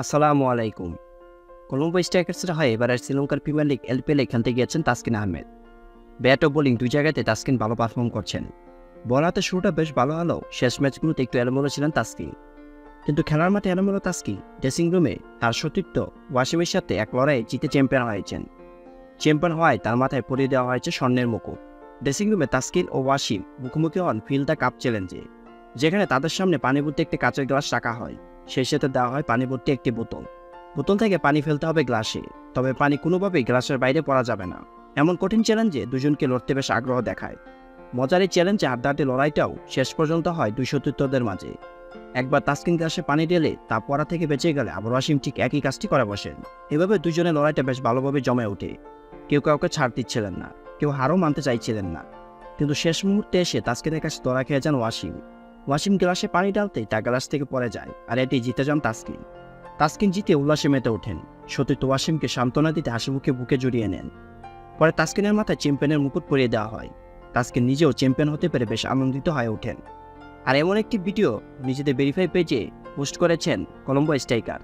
আসসালামু আলাইকুম। কলম্বো স্ট্রাইকার্সের হয়ে এবার শ্রীলঙ্কার প্রিমিয়ার লিগ এলপিএলে খেলতে গিয়েছেন তাসকিন আহমেদ। ব্যাট ও বোলিং দুই জায়গাতে তাসকিন ভালো পারফর্ম করছেন। বল হাতে শুরুটা বেশ ভালো হলো, শেষ ম্যাচগুলোতে একটু এলোমেলো ছিলেন তাসকিন। কিন্তু খেলার মাঠে এলোমেলো তাসকিন ড্রেসিং রুমে তার সতীর্থ ওয়াসিমের সাথে এক লড়াইয়ে জিতে চ্যাম্পিয়ন হয়েছেন। চ্যাম্পিয়ন হওয়ায় তার মাথায় পরিয়ে দেওয়া হয়েছে স্বর্ণের মুকুট। ড্রেসিং রুমে তাসকিন ও ওয়াসিম মুখোমুখি হন ফিল দ্য কাপ চ্যালেঞ্জে, যেখানে তাদের সামনে পানি ভর্তি একটি কাঁচের গ্লাস রাখা হয়। সেই সাথে দেওয়া হয় পানি ভর্তি একটি বোতল। বোতল থেকে পানি ফেলতে হবে গ্লাসে, তবে পানি কোনোভাবেই গ্লাসের বাইরে পড়া যাবে না। এমন কঠিন চ্যালেঞ্জে দুজনকে লড়তে বেশ আগ্রহ দেখায়। মজার এই চ্যালেঞ্জে হাড্ডাহাড্ডি লড়াইটাও শেষ পর্যন্ত হয় দুই সতীর্থদের মাঝে। একবার তাসকিন গ্লাসে পানি ঢেলে তা পড়া থেকে বেঁচে গেলে আবার ওয়াসিম ঠিক একই কাজটি করে বসেন। এভাবে দুজনের লড়াইটা বেশ ভালোভাবে জমে ওঠে। কেউ কাউকে ছাড় দিচ্ছিলেন না, কেউ হারও মানতে চাইছিলেন না। কিন্তু শেষ মুহূর্তে এসে তাস্কিনের কাছে ধরা খেয়ে যান ওয়াসিম। ওয়াসিম গ্লাসে পানি ডালতেই তা গ্লাস থেকে পড়ে যায়, আর এটি জিতে যান তাসকিন। তাসকিন জিতে উল্লাসে মেতে ওঠেন। সতীর্থ ওয়াসিমকে সান্ত্বনা দিতে হাসি মুখে বুকে জড়িয়ে নেন। পরে তাসকিনের মাথায় চ্যাম্পিয়নের মুকুট পরিয়ে দেওয়া হয়। তাসকিন নিজেও চ্যাম্পিয়ন হতে পেরে বেশ আনন্দিত হয়ে ওঠেন। আর এমন একটি ভিডিও নিজেদের ভেরিফাই পেজে পোস্ট করেছেন কলম্বো স্ট্রাইকার